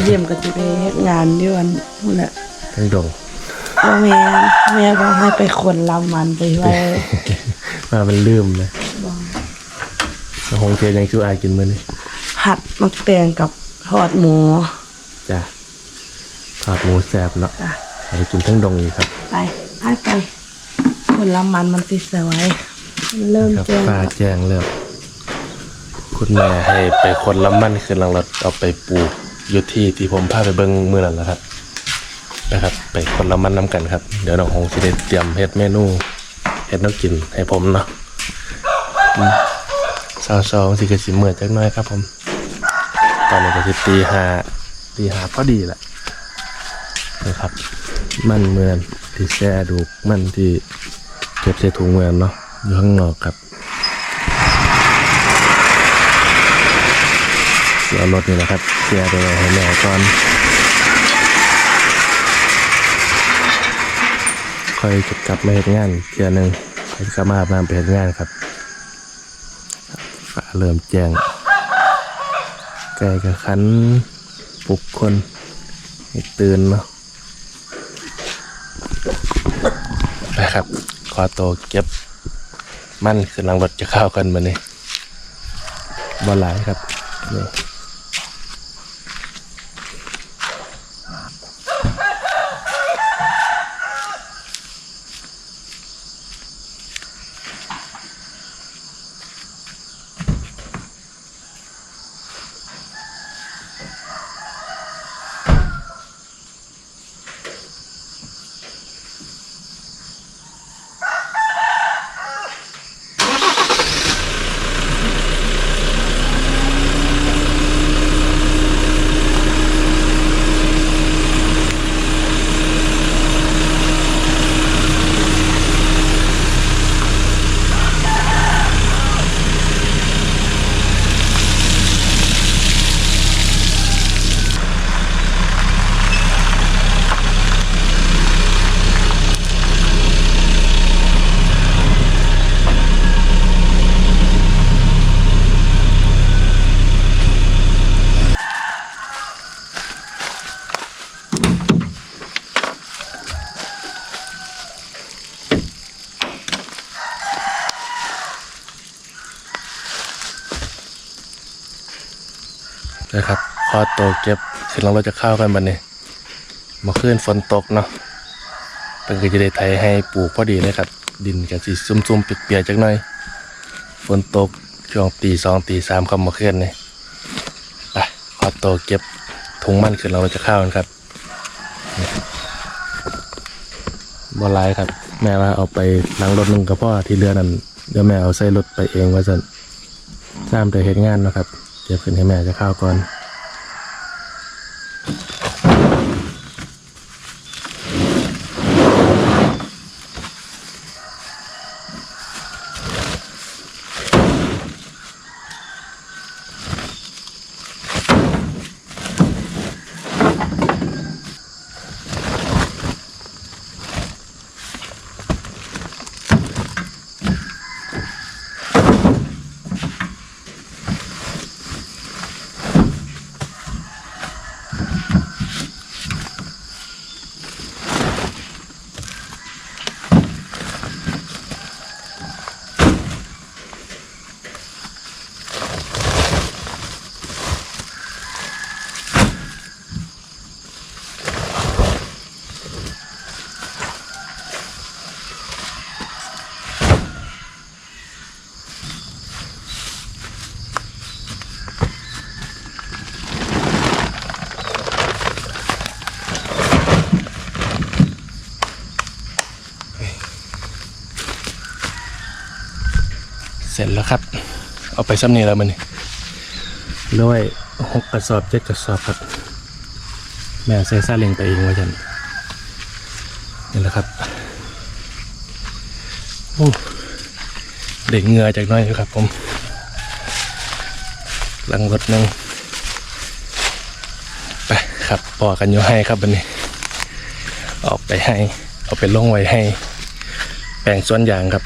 เยี่ยมก็จะไปเฮ็ดงานอยู่อันนั่นแหละทั้งดงแล้วแม่แม่ก็ให้ไปขนลำมันไปไว้ มามันลืมเลยแล้วหงเทียนยังชูอายกินมื้อนี้ผัดมักแตงกับทอดหมูจ้ะทอดหมูแซ่บเนาะจ้ะเอาไปกินทั้งดงอีกครับไปให้ไปขนลำมันมันติดสวยมันเริ่มครับแจ้งป้าแจ้งเลิกคุณแม่ให้ไปคนละมันขึ้นหลังรถเอาไปปลูก อยู่ที่ที่ผมพาไปเบิ้งมือนั่นแหละครับ นะครับ ไปคนละมันน้ำกันครับ เดี๋ยวน้องหงจะได้เตรียมเฮ็ดเมนูเฮ็ดน้ำกินให้ผมเนาะสาวสองสิกระสิเมื่อจักหน้อยครับผม ตอนนี้ก็สิตีหาตีหาพอดีแหละนะครับ มันเมือนที่แช่ดูกมันที่เก็บใส่ถุงเมือนเนาะอยู่ข้างนอกครับ สียรถนี่นะครับเสียไปไว้ให้แม่ก่อนค่อยจะกลับมาเฮ็ดงานเทียหนึงค่อยกลับมาอาบน้ำไปเฮ็ดงานครับฟ้าเริ่มแจ้งไก่กับขันปลุกคนให้ตื่นเนาะไปครับขอตัวเก็บมันขึ้นหลังรถจะเข้ากันมาเนี่บ่หลายครับนี่ นะครับขอตัวเก็บขึ้นลังรถจะเข้ากันบันนี้มาขึ้นฝนตกเนาะเป็นก็จะได้ไถให้ปลูกพอดีเลยครับ ดินก็สิซุ่มๆเปียกๆจักหน่อย ฝนตกช่วงตีสองตีสามคำมาขึ้นนี่ไปขอตัวเก็บถุงมันขึ้นหลังรถจะเข้ากันครับบ่หลายครับ แม่ว่าเอาไปล้างรถหนึงกับพ่อที่เรือนั่นเดี๋ยวแม่เอาใส่รถไปเองว่าจะตามแต่เหตุงานนะครับ เก็บขึ้นให้แม่จะข้าวก่อน แล้วครับ เอาไปซ้ำนี่แล้วมันด้วยหกกระสอบเจ็ดกระสอบครับ แม่ใส่ซาเล้งไปเองว่าจันนี่แหละครับโอ้เด็กเงือจากน้อยอยู่ครับผมหลังรถนึงไปครับพอกันอยู่ให้ครับวันนี้ออกไปให้ เอาไปลงไว้ให้ แปลงสวนยางครับ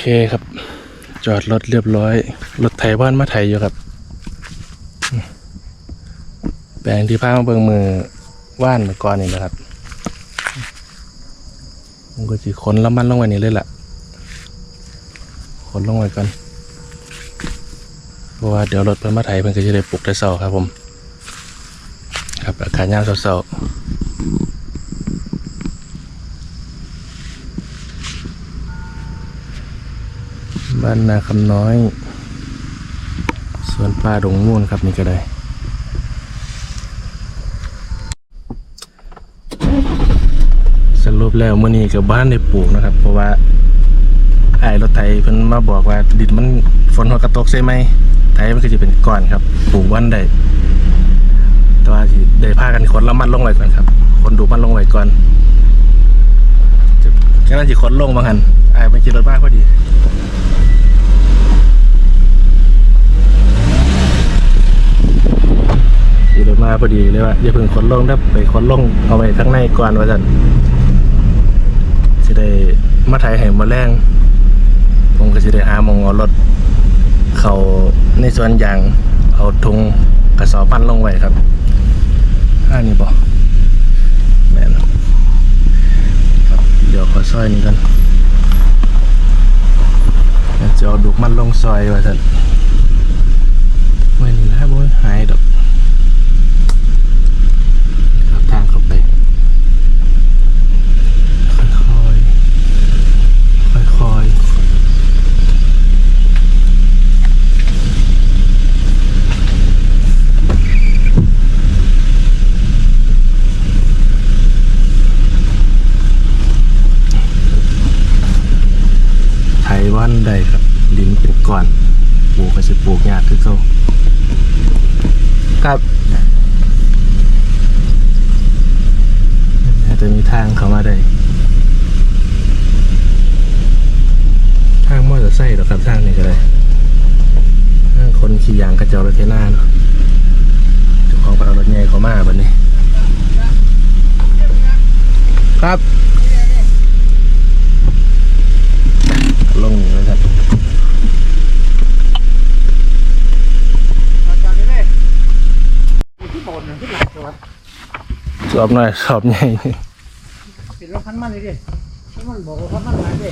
เคครับ จอดรถเรียบร้อย รถไถบ้านมาไถอยู่ครับ แปลงที่พามาเบิงมือว่านเมื่อก่อนนี่นะครับผมก็จะขนละมันลงไว้นี่เลยล่ะขนลงไว้ก่อนเพราะว่าเดี๋ยวรถเพิ่นมาไถเพิ่นก็จะได้ปลุกได้เสาครับผม ครับอากาศยามเสาๆ บ้านนาคำน้อย สวนป่าดงมูนครับนี่ก็ได้สรุปแล้วเมื่อนี้กับบ้านได้ปลูกนะครับ เพราะว่าไอ้รถไถเพิ่นมาบอกว่าดินมันฝนหัวกระตกใช่ไหมไถมันก็จะเป็นก้อนครับ ปลูกวันได้แต่ว่าสิได้พากันขนละมันลงไว้ก่อนครับคนดูมันลงไว้ก่อนจะแค่นั้นสิขนลงบางหันไอ้มันขี่รถมากพอดี ขี่รถมาพอดีเลยว่าอย่าเพิ่งขนลงถ้าไปขนลงเอาไว้ข้งในก่อนว่าจันสิได้มาไทยให้มาแรงผมก็สิได้หามองเอารถ เขาในสวนยางเอาทุงกระสอบปั้นลงไว้ครับอันนี้บ่แมนครับเดี๋ยวขอซอยนี้กันจะเอาดุกมันลงซอยไว้ท่านไม่นี่นะบ่หายดอกครับทางเข้าไป ค่อยๆ ค่อยๆไถวันใดครับ ดินเป็น ก้อนปลูกก็จะปลูกยากคือเขาครับน่าจะมีทางเข้ามาได้ทางมอเตอร์ไซค์หรอกครับทางนี้ก็ได้ทางคนขี่ยางกระเจารถเทน่าเนาะเจ้าของไปเอารถใหญ่เขามาบัดนี้ ครับ ลงนี่นะครับ สอบหน่อยสอบใหญ่เป็นรถพันมันเลยดิพันมันบอกว่าพันมันหลายดิ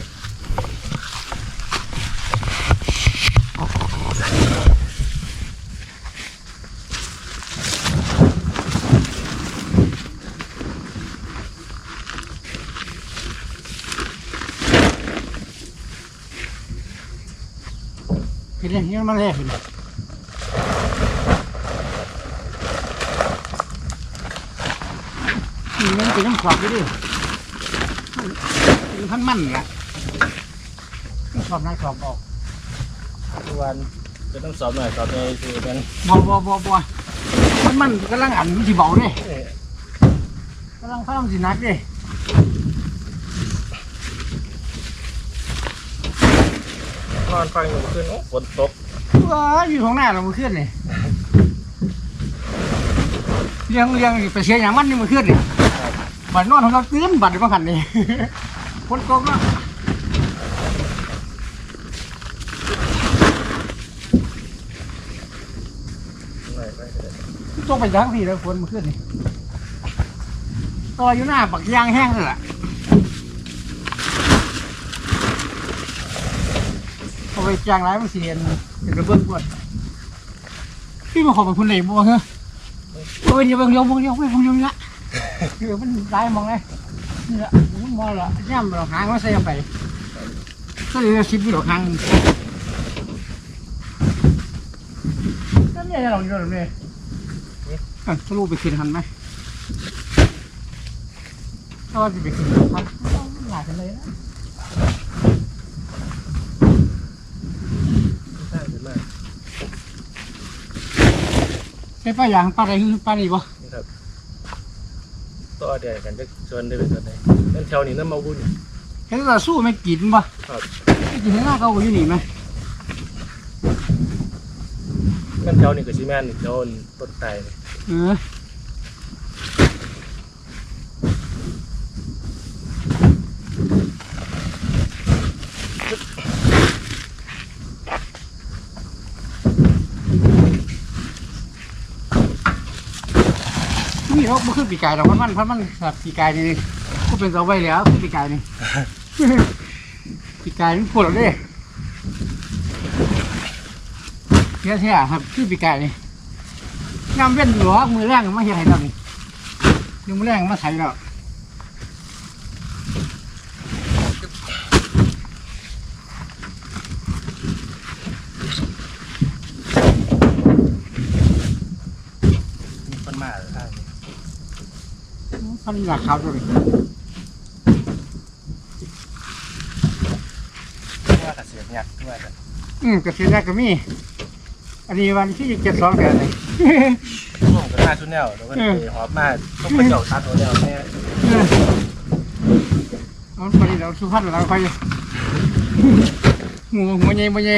เป็นอย่างนี้มันแรกเลย มันเป็นน้ำขวบด้วยดิเป็นพันมันละน้ำขวบนายขวบออกทุกวันจะต้องสอบหน่อยสอบในคือเป็นบอบอบอบอมันมันกำลังอันมันสิเบาเด้กำลังพลังสิหนักเด้นอนฟังอยู่ขึ้นโอ้ฝนตกว้าอยู่ของหน้าเราเมื่อคืนนี่เลี้ยงเลี้ยงไปเสียอย่างมันนี่เมื่อคืนนี่ บัดนอนของเราตื่นบัดมาขันนี่ฝนตกเนาะตกไปยังพี่แล้วฝนมื่อคืนนี่ต่ออยู่หน้าปักยางแห้งเลยล่ะเอาไปจางร้ายมันเสียนเป็นกระเบื้องปวดพี่มาขอเป็นคนไหนบ้างเหรอโอ้ยอย่าเบิ่งเดียวเบิ่งเดียวไม่เบิ่งเดียวนี่ละ เดี๋ยวมันร้ายมองเลยนี่ละมันมองละย่ำเราหางมาใส่ลงไปก็เลยชิบเราหางก็เนี่ยเราอยู่แบบนี้อะสรุปไปคืนทันไหมถ้าว่าจะไปคืนทันหลายกันเลยนะใช่ป้ายางป้าอะไรคือป้านี่บ่นี่ครับต่ อเดียวกันจะชวนได้เป็นตัวไหนนั่นแถวนี้นั่นมาวุ่นเห็นเราสู้ไม่กินบ่ครับไม่กินหน้าเขาก็อยู่นี่ไหมนั่นแถวนี้ก็ชิแมนแถวต้นไทรนี่เออ ยกมันขึ้นปีกายดอกพันมันพันมันสับปีกายนี่ก็เป็นเสาไว้แล้วขึ้นปีกายนี่ ปีกายมันปวดหรอกเด้เท่าเท่ครับขึ้นปีกายนี่น้ำเว้นหลวมือแรงมาเห็นไหนแล้วนี่ยังมือแรงมาใส่แล้ว มีคนมาหรือครับ พันหลักขาวตัวนี้ว่าเกษตรเนี่ยด้วยกันอืมเกษตรแรกก็มี อันนี้วันที่เจ็ดสองเดือนเลยผมก็มาชุดแนวแล้วก็ไปหอบมาต้องไปเจาะตัดตัวแนวแม่เอาไปเราสุพรรณเราไปหัวหัวใหญ่หัวใหญ่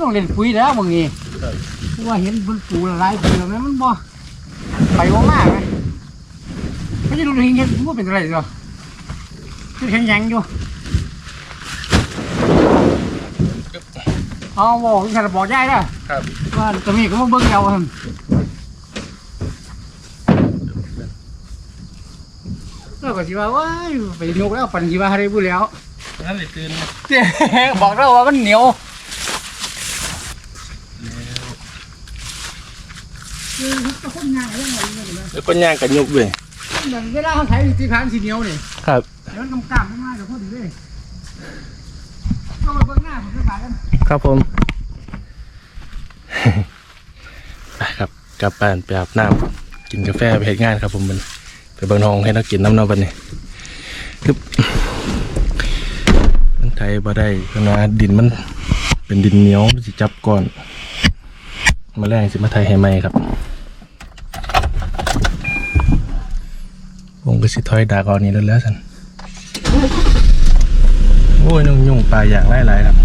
ต้องเล่นปุ๋ยแล้วบางทีเพราะว่าเห็นบนปูหลายปีแล้วแม่มันบ่ ไปว่ามากไหมไม่ใช่ดูเห็นเห็นว่าเป็นอะไรหรอคือแข็งยังอยู่เอาบอกฉันบอกได้แล้วครับว่าจะมีก็มาเบิ่งเอาหั่นแล้วก็สิว่าว้ายไปยกแล้วปั่นสิว่าให้ได้บุแล้วนั่นเลยตื่นเจ๊บอกเราว่ามันเหนียว คือก็คนง่ายเรื่องอะไรเนี่ยแล้วก็ย่างกันยุบเลยเหมือนเวลาเขาใช้ตีพานสีเหนียวนี่ครับเดี๋ยวมันกำกล้ามมากๆกับพอดีเลยต้องไปเบิ่งหน้าผมจะบากันครับผม ไปครับกลับบ้านไปอาบน้ำกินกาแฟไปเฮ็ดงานครับผมมันไปเบิ่งน้องให้นักกินน้ำเนอบันนี้คือมันไทยบ่ได้เพราะว่าดินมันเป็นดินเหนียวมันสิจับก่อน มาแรงสิมาไทยให้ไหมครับ ผมก็สิถอยดากเออกนี้แล้วแล้วสันโอ้ยนุ่งยุ่งปลาอย่างหลายๆครับ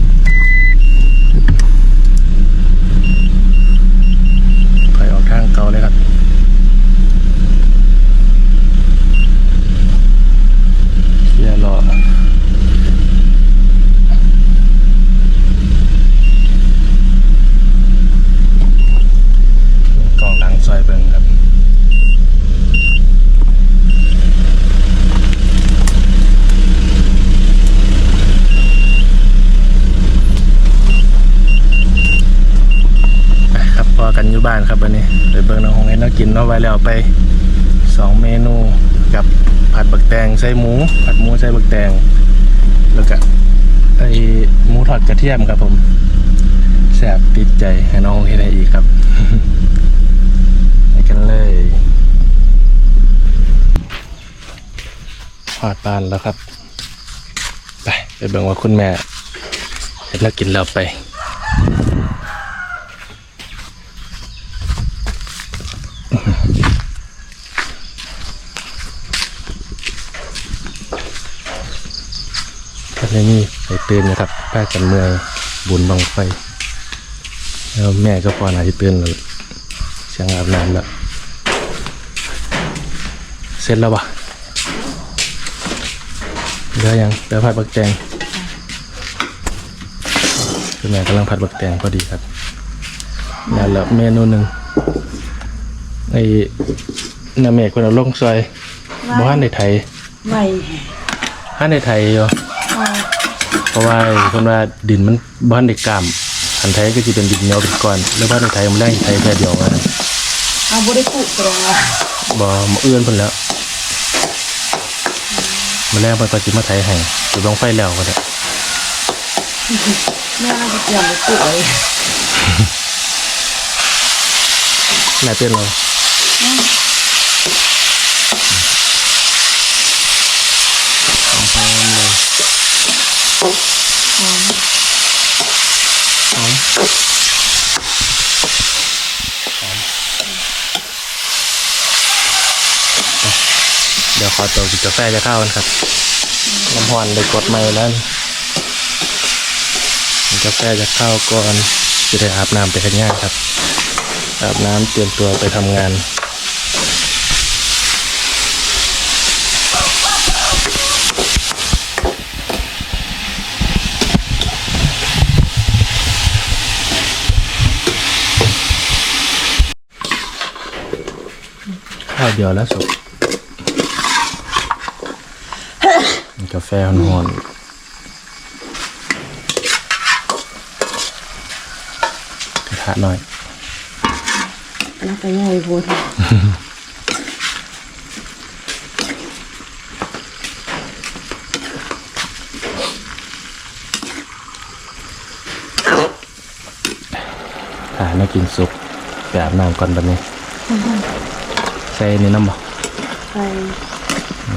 ถอยออกทางเก่าเลยครับเสียรอมีกล่องหลังซอยเบิงครับ ไปครับพอกันอยู่บ้านครับวันนี้ไปเบิ่งน้องของให้เรา กินเนาะไว้แล้วไปสองเมนูกับผัดบักแตงใส่หมู ผัดหมูใส่บักแตง แล้วก็ไอหมูทอดกระเทียมครับผมแซ่บติดใจให้น้องเฮ็ดให้อีกครับไปกันเลยหอดบ้านแล้วครับ ไป ไปเบิ่งว่าคุณแม่เฮ็ดแล้วกินแล้วไป ครับในนี่ไปตื่นนะครับป้ากันเมื่อยบุญบังไฟแล้วแม่ก็พอหนาจะตื่นแล้วเสียงอาบน้ำแล้วเสร็จแล้วปะเหลือยังเหลือผัดบักแตงคือแม่กำลังผัดบักแตงพอดีครับแล้วแล้วเมนูหนึ่งไอ้น้าเมฆคนเอาลงซอยบ้านในไทยไม่บ้านในไทยอยู่เอาเพ ราะว่าคนว่าดินมันบ้านในกล้ามอันไทยก็จะเป็นดินเหนียวเป็นก้อน แล้วบ้านในไทยมันแรงไทยแค่เดียวกันเอาบริกุตรงอะบ่มาเอื้อนเพิ่นแล้วมาแรงมันก็สิมาไทยให้จะลองไฟแล้วก็ได้แม่น่าจะเตรียมบริกุเลยแม่เตือนเราหอมๆเลยหอม เดี๋ยวขอตัวกินกาแฟจะเข้ากันครับน้ำหอนเลยกดไม่แล้วนี่กินกาแฟจะเข้าก่อนจะได้อาบน้ำไปทำงายครับอาบน้ำเตรียมตัวไปทำงานาวเดียวแล้วสุกมีกาแฟหอนๆกระทะหน่อยอันนั้นก็ง่ายโพดหาน่ากินสุกไปอาบน้ำก่อนบันนี้ ใส่นี่น้ำบ่ใส่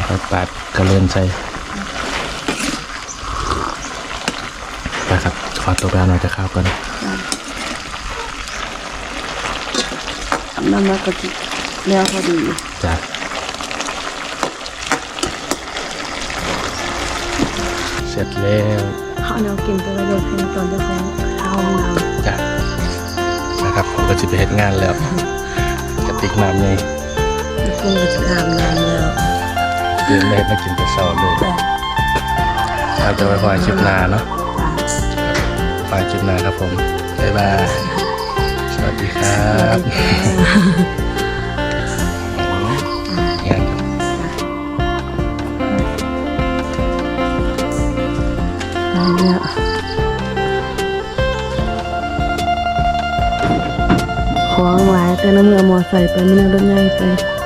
ค่อยปาดกระเลื่อนใส่ไปครับ ขอตัวไปเอาหน่อยจะข้าวก่อนอาบน้ำแล้วก็จิแล้วพอดีจ้ะเสร็จแล้วเขาเอาแนวกินไปประโยชน์ให้ตอนเจะของเข้าห้องน้ำจ้ะนะครับผมก็จะไปเฮ็ดงานแล้วกระติกน้ำนี่ แล้วกุ้งจะอาบน้ำแล้วเตรียมเฮ็ดมากินแต่เช้าเลยแต่ครับจะไว้พอคลิปหน้าเนาะพอคลิปหน้าครับผมบ๊ายบายสวัสดีครับงานครับเนี่ยของหลายแต่น้ำเมือมอใส่ไปไม่น่ารถใหญ่ไป